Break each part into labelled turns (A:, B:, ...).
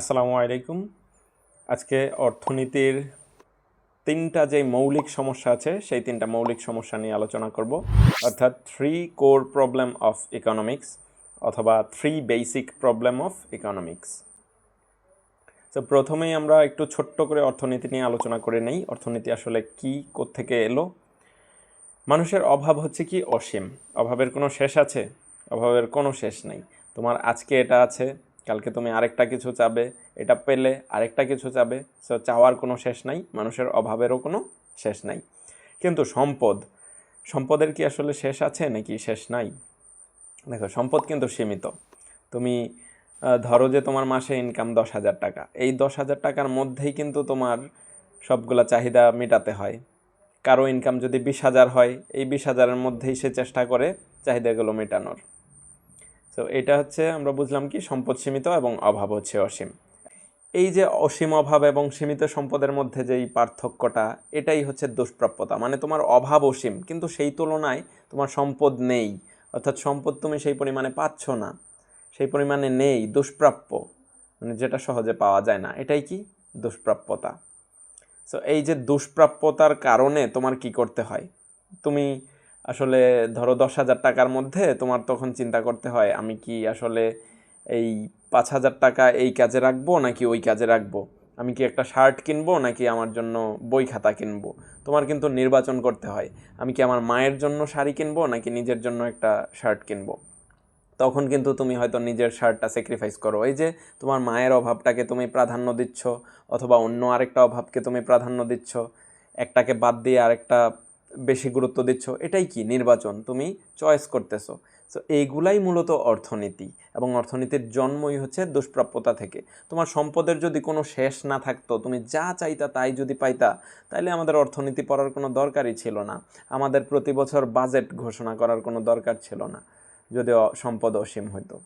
A: আসসালামু আলাইকুম। আজকে অর্থনীতির তিনটা যে মৌলিক সমস্যা আছে, সেই তিনটা মৌলিক সমস্যা নিয়ে আলোচনা করব। অর্থাৎ three core problem of economics অথবা three basic problem of economics তো প্রথমেই আমরা একটু ছোট্ট করে অর্থনীতি নিয়ে আলোচনা করে নেই। অর্থনীতি আসলে কি থেকে এলো? মানুষের অভাব হচ্ছে কি, অসীম। অভাবের কোনো শেষ আছে, অভাবের কোনো শেষ নেই। তোমার আজকে এটা আছে কালকে তুমি আরেকটা কিছু চাবে, এটা পেলে আরেকটা কিছু চাবে। সো চাওয়ার কোনো শেষ নাই, মানুষের অভাবেরও কোনো শেষ নাই। কিন্তু সম্পদ, সম্পদের কি আসলে শেষ আছে নাকি শেষ নাই? দেখো, সম্পদ কিন্তু সীমিত। তুমি ধরো যে তোমার মাসে ইনকাম দশ হাজার টাকা। এই দশ হাজার টাকার মধ্যেই কিন্তু তোমার সবগুলা চাহিদা মেটাতে হয়। কারও ইনকাম যদি বিশ হাজার হয়, এই বিশ হাজারের মধ্যেই সে চেষ্টা করে চাহিদাগুলো মেটানোর। তো এটা হচ্ছে আমরা বুঝলাম কি সম্পদ সীমিত এবং অভাব হচ্ছে অসীম। এই যে অসীম অভাব এবং সীমিত সম্পদের মধ্যে যেই পার্থক্যটা, এটাই হচ্ছে দুষ্প্রাপ্যতা। মানে তোমার অভাব অসীম, কিন্তু সেই তুলনায় তোমার সম্পদ নেই। অর্থাৎ সম্পদ তুমি সেই পরিমাণে পাচ্ছ না, সেই পরিমাণে নেই, দুষ্প্রাপ্য। মানে যেটা সহজে পাওয়া যায় না, এটাই কি? দুষ্প্রাপ্যতা। সো এই যে দুষ্প্রাপ্যতার কারণে তোমার কি করতে হয়? তুমি আসলে ধরো দশ হাজার টাকার মধ্যে তোমার তখন চিন্তা করতে হয়, আমি কি আসলে এই পাঁচ হাজার টাকা এই কাজে রাখব নাকি ওই কাজে রাখব? আমি কি একটা শার্ট কিনবো নাকি আমার জন্য বই খাতা কিনবো? তোমার কিন্তু নির্বাচন করতে হয়, আমি কি আমার মায়ের জন্য শাড়ি কিনবো নাকি নিজের জন্য একটা শার্ট কিনবো? তখন কিন্তু তুমি হয়তো নিজের শার্টটা স্যাক্রিফাইস করো, এই যে তোমার মায়ের অভাবটাকে তুমি প্রাধান্য দিচ্ছ, অথবা অন্য আরেকটা অভাবকে তুমি প্রাধান্য দিচ্ছ, একটাকে বাদ দিয়ে আরেকটা বেশি গুরুত্ব দিচ্ছ? এটাই কি? নির্বাচন। তুমি চয়েস করতেছো। সো এইগুলাই মূলত অর্থনীতি এবং অর্থনীতির জন্মই হচ্ছে দুষ্প্রাপ্যতা থেকে। তোমার সম্পদের যদি কোনো শেষ না থাকতো, তুমি যা চাইতা তাই যদি পাইতা তাহলে আমাদের অর্থনীতি পড়ার কোনো দরকারই ছিল না। আমাদের প্রতি বছর বাজেট ঘোষণা করার কোনো দরকার ছিল না যদি অ- সম্পদ অসীম হইতো।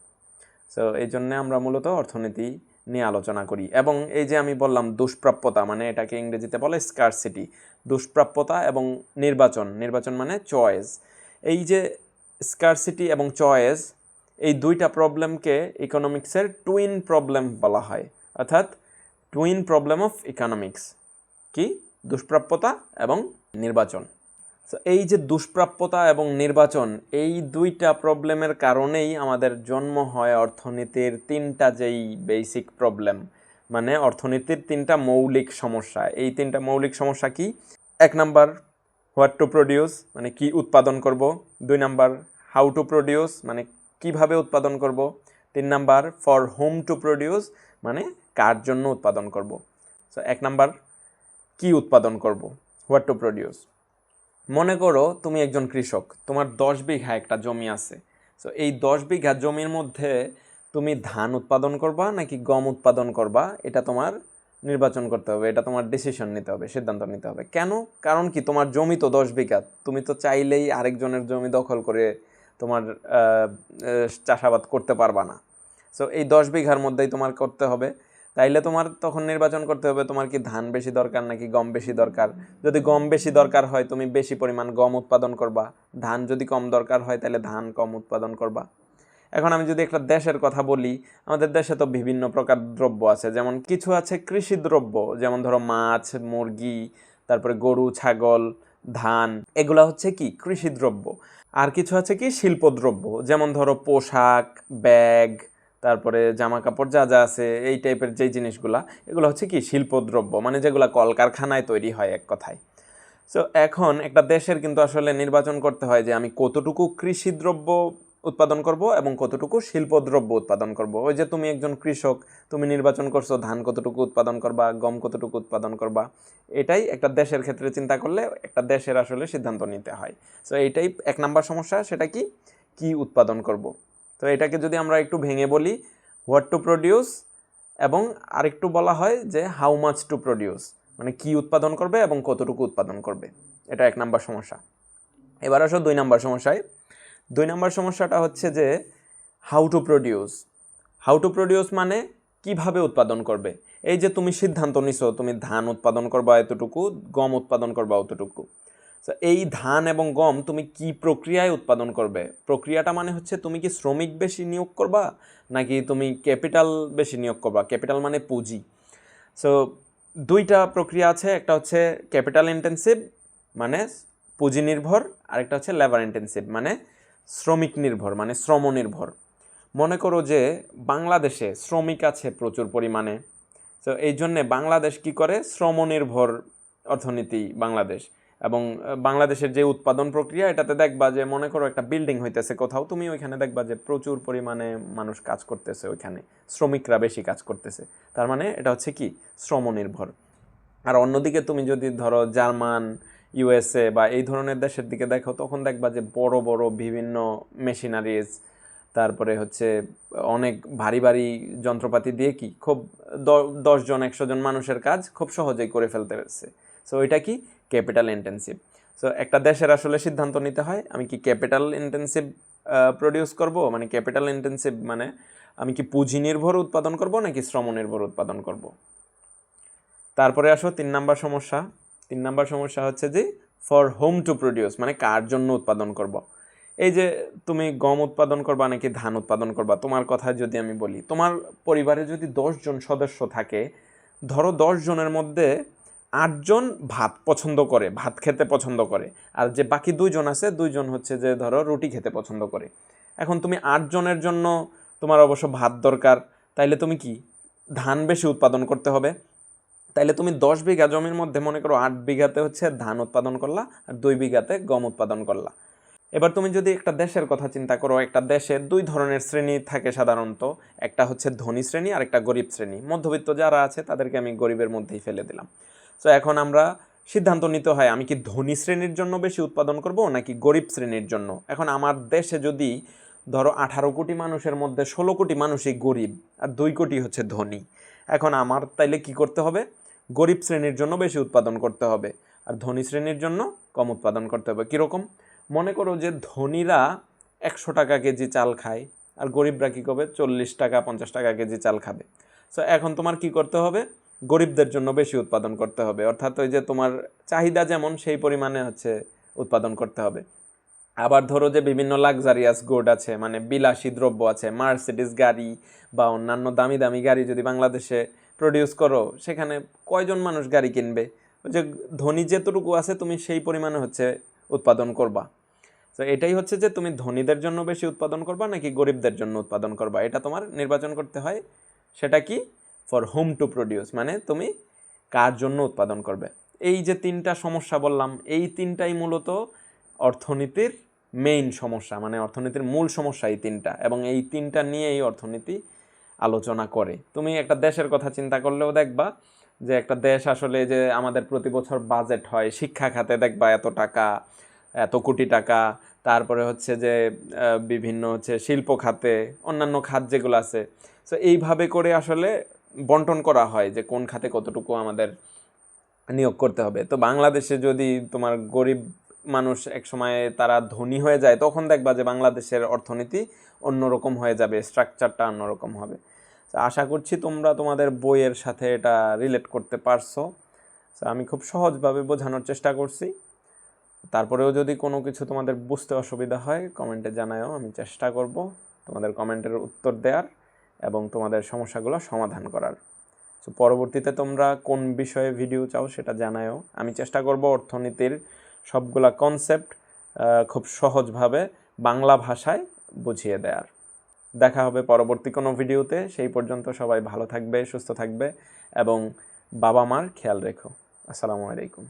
A: সো এই জন্যে আমরা মূলত অর্থনীতি নিয়ে আলোচনা করি। এবং এই যে আমি বললাম দুষ্প্রাপ্যতা মানে এটাকে ইংরেজিতে বলে স্কারসিটি দুষ্প্রাপ্যতা এবং নির্বাচন। নির্বাচন মানে চয়েস এই যে স্কারসিটি এবং চয়েস এই দুইটা প্রবলেমকে ইকোনমিক্সের টুইন প্রবলেম বলা হয়। অর্থাৎ টুইন প্রবলেম অফ ইকোনমিক্স কি? দুষ্প্রাপ্যতা এবং নির্বাচন। এই যে দুষ্প্রাপ্যতা এবং নির্বাচন, এই দুইটা প্রবলেমের কারণেই আমাদের জন্ম হয় অর্থনীতির তিনটা যেই বেসিক প্রবলেম মানে অর্থনীতির তিনটা মৌলিক সমস্যা। এই তিনটা মৌলিক সমস্যা কি? এক নাম্বার হোয়াট টু প্রডিউস মানে কি উৎপাদন করব। দুই নাম্বার হাউ টু প্রডিউস মানে কীভাবে উৎপাদন করব। তিন number for whom to produce মানে কার জন্য উৎপাদন করব। সো এক নাম্বার, কি উৎপাদন করব। হোয়াট টু প্রডিউস মনে করো তুমি একজন কৃষক, তোমার দশ বিঘা একটা জমি আছে। সো এই দশ বিঘা জমির মধ্যে তুমি ধান উৎপাদন করবা নাকি গম উৎপাদন করবা? এটা তোমার নির্বাচন করতে হবে, এটা তোমার ডিসিশন নিতে হবে, সিদ্ধান্ত নিতে হবে। কেন? কারণ কি তোমার জমি তো দশ বিঘা, তুমি তো চাইলেই আরেকজনের জমি দখল করে তোমার চাষাবাদ করতে পারবা না। সো এই দশ বিঘার মধ্যেই তোমার করতে হবে। তাইলে তোমার তখন নির্বাচন করতে হবে, তোমার কি ধান বেশি দরকার নাকি গম বেশি দরকার? যদি গম বেশি দরকার হয়, তুমি বেশি পরিমাণ গম উৎপাদন করবা। ধান যদি কম দরকার হয় তাহলে ধান কম উৎপাদন করবা। এখন আমি যদি একটা দেশের কথা বলি, আমাদের দেশে তো বিভিন্ন প্রকার দ্রব্য আছে। যেমন কিছু আছে কৃষি দ্রব্য, যেমন ধরো মাছ, মুরগি, তারপরে গরু, ছাগল, ধান, এগুলা হচ্ছে কি? কৃষি দ্রব্য। আর কিছু আছে কি? শিল্পদ্রব্য। যেমন ধরো পোশাক, ব্যাগ তারপরে জামা কাপড় যা যা আছে, এই টাইপের যেই জিনিসগুলা, এগুলো হচ্ছে কি শিল্পদ্রব্য মানে যেগুলা কলকারখানায় তৈরি হয় এক কথায়। সো এখন একটা দেশের কিন্তু আসলে নির্বাচন করতে হয় যে আমি কতটুকু কৃষি দ্রব্য উৎপাদন করব এবং কতটুকু শিল্পদ্রব্য উৎপাদন করব। ওই যে তুমি একজন কৃষক, তুমি নির্বাচন করছ, ধান কতটুকু উৎপাদন করবা, গম কতটুকু উৎপাদন করবা, এটাই একটা দেশের ক্ষেত্রে চিন্তা করলে একটা দেশের আসলে সিদ্ধান্ত নিতে হয়। সো এইটাই এক নাম্বার সমস্যা, সেটা কি? কি উৎপাদন করব? তো এটাকে যদি আমরা একটু ভেঙে বলি হোয়াট টু প্রডিউস এবং আরেকটু বলা হয় যে হাউ মাচ টু প্রডিউস মানে কি উৎপাদন করবে এবং কতটুকু উৎপাদন করবে। এটা এক নাম্বার সমস্যা। এবার আসো দুই নাম্বার সমস্যায়। দুই নাম্বার সমস্যাটা হচ্ছে যে how to produce how to produce মানে কীভাবে উৎপাদন করবে? এই যে তুমি সিদ্ধান্ত নিছো, তুমি ধান উৎপাদন করবা এতটুকু, গম উৎপাদন করবা অতটুকু। তো এই ধান এবং গম তুমি কি প্রক্রিয়ায় উৎপাদন করবে? প্রক্রিয়াটা মানে হচ্ছে তুমি কি শ্রমিক বেশি নিয়োগ করবা, নাকি তুমি ক্যাপিটাল বেশি নিয়োগ করবা? ক্যাপিটাল মানে পুঁজি। সো দুইটা প্রক্রিয়া আছে, একটা হচ্ছে ক্যাপিটাল ইন্টেন্সিভ মানে পুঁজি নির্ভর, আরেকটা হচ্ছে লেবার ইন্টেন্সিভ মানে শ্রমিক নির্ভর মানে শ্রম নির্ভর। মনে করো যে বাংলাদেশে শ্রমিক আছে প্রচুর পরিমাণে। তো এই জন্যে বাংলাদেশ কি করে? শ্রম নির্ভর অর্থনীতি বাংলাদেশ। এবং বাংলাদেশের যে উৎপাদন প্রক্রিয়া, এটাতে দেখবা যে মনে করো একটা বিল্ডিং হইতেছে কোথাও, তুমি ওইখানে দেখবা যে প্রচুর পরিমাণে মানুষ কাজ করতেছে ওইখানে, শ্রমিকরা বেশি কাজ করতেছে। তার মানে এটা হচ্ছে কি? শ্রম নির্ভর আর অন্যদিকে তুমি যদি ধরো জার্মান ইউএসএ বা এই ধরনের দেশের দিকে দেখো, তখন দেখবা যে বড় বড় বিভিন্ন মেশিনারিজ তারপরে হচ্ছে অনেক ভারী ভারী যন্ত্রপাতি দিয়ে কি? খুব দশজন একশো জন মানুষের কাজ খুব সহজেই করে ফেলতে পারছে সো এটা কি? ক্যাপিটাল ইন্টেন্সিভ সো একটা দেশের আসলে সিদ্ধান্ত নিতে হয়, আমি কি ক্যাপিটাল ইন্টেন্সিভ প্রডিউস করব? মানে ক্যাপিটাল ইন্টেন্সিভ মানে আমি কি পুঁজি নির্ভর উৎপাদন করব নাকি শ্রম নির্ভর উৎপাদন করব? তারপরে আসো, তিন নাম্বার সমস্যা। তিন নাম্বার সমস্যা হচ্ছে যে ফর হোম টু প্রডিউস মানে কার জন্য উৎপাদন করব। এই যে, তুমি গম উৎপাদন করবা নাকি ধান উৎপাদন করবা? তোমার কথা যদি আমি বলি, তোমার পরিবারে যদি জন সদস্য থাকে, ধরো দশ জনের মধ্যে আটজন ভাত পছন্দ করে, ভাত খেতে পছন্দ করে। আর যে বাকি দুইজন আছে, দুইজন হচ্ছে যে ধরো রুটি খেতে পছন্দ করে। এখন তুমি আটজনের জন্য তোমার অবশ্য ভাত দরকার, তাইলে তুমি কি ধান বেশি উৎপাদন করতে হবে? তাইলে তুমি দশ বিঘা জমির মধ্যে মনে করো আট বিঘাতে হচ্ছে ধান উৎপাদন করলা, আর দুই বিঘাতে গম উৎপাদন করলা। এবার তুমি যদি একটা দেশের কথা চিন্তা করো, একটা দেশে দুই ধরনের শ্রেণি থাকে সাধারণত। একটা হচ্ছে ধনী শ্রেণি আর একটা গরিব শ্রেণি। মধ্যবিত্ত যারা আছে, তাদেরকে আমি গরিবের মধ্যেই ফেলে দিলাম। তো এখন আমরা সিদ্ধান্ত নিতে হয়, আমি কি ধনী শ্রেণির জন্য বেশি উৎপাদন করব নাকি গরিব শ্রেণির জন্য? এখন আমার দেশে যদি ধরো আঠারো কোটি মানুষের মধ্যে ষোলো কোটি মানুষই গরিব আর দুই কোটি হচ্ছে ধনী, এখন আমার তাইলে কি করতে হবে? গরিব শ্রেণির জন্য বেশি উৎপাদন করতে হবে আর ধনী শ্রেণির জন্য কম উৎপাদন করতে হবে। কীরকম? মনে করো যে ধনীরা একশো টাকা কেজি চাল খায় আর গরিবরা কী করবে? চল্লিশ টাকা, পঞ্চাশ টাকা কেজি চাল খাবে। সো এখন তোমার কি করতে হবে? গরিবদের জন্য বেশি উৎপাদন করতে হবে। অর্থাৎ ওই যে তোমার চাহিদা যেমন, সেই পরিমাণে হচ্ছে উৎপাদন করতে হবে। আবার ধরো যে বিভিন্ন লাক্সারিয়াস গুড আছে মানে বিলাসী দ্রব্য আছে মার্সিডিস গাড়ি বা অন্যান্য দামি দামি গাড়ি যদি বাংলাদেশে প্রডিউস করো, সেখানে কয়জন মানুষ গাড়ি কিনবে? ওই যে ধনী যেতটুকু আছে, তুমি সেই পরিমাণে হচ্ছে উৎপাদন করবা। তো এটাই হচ্ছে যে তুমি ধনীদের জন্য বেশি উৎপাদন করবা, নাকি গরিবদের জন্য উৎপাদন করবা? এটা তোমার নির্বাচন করতে হয়। সেটা কি? ফর হোম টু প্রডিউস মানে তুমি কার জন্য উৎপাদন করবে। এই যে তিনটা সমস্যা বললাম, এই তিনটাই মূলত অর্থনীতির মেইন সমস্যা মানে অর্থনীতির মূল সমস্যা এই তিনটা, এবং এই তিনটা নিয়েই অর্থনীতি আলোচনা করে। তুমি একটা দেশের কথা চিন্তা করলেও দেখবা যে একটা দেশ আসলে যে আমাদের প্রতি বছর বাজেট হয়, শিক্ষা খাতে দেখবা এত টাকা, এত কোটি টাকা, তারপরে হচ্ছে যে বিভিন্ন হচ্ছে শিল্প খাতে, অন্যান্য খাত যেগুলো আছে। সো এইভাবে করে আসলে বন্টন করা হয় যে কোন খাতে কতটুকু আমাদের নিয়োগ করতে হবে। তো বাংলাদেশে যদি তোমার গরিব মানুষ একসময় তারা ধনী হয়ে যায়, তখন দেখবা যে বাংলাদেশের অর্থনীতি অন্যরকম হয়ে যাবে স্ট্রাকচারটা অন্যরকম হবে। আশা করছি তোমরা তোমাদের বইয়ের সাথে এটা রিলেট করতে পারছ। তো আমি খুব সহজভাবে বোঝানোর চেষ্টা করছি। তারপরেও যদি কোনো কিছু তোমাদের বুঝতে অসুবিধা হয় কমেন্টে জানায়ও, আমি চেষ্টা করব তোমাদের কমেন্টের উত্তর দেওয়ার এবং তোমাদের সমস্যাগুলো সমাধান করার। সো পরবর্তীতে তোমরা কোন বিষয়ে ভিডিও চাও সেটা জানায়ও। আমি চেষ্টা করব অর্থনীতির সবগুলা কনসেপ্ট খুব সহজভাবে বাংলা ভাষায় বুঝিয়ে দেওয়ার দেখা হবে পরবর্তী কোনো ভিডিওতে সেই পর্যন্ত সবাই ভালো থাকবে, সুস্থ থাকবে এবং বাবা মার খেয়াল রেখো। আসসালামু আলাইকুম।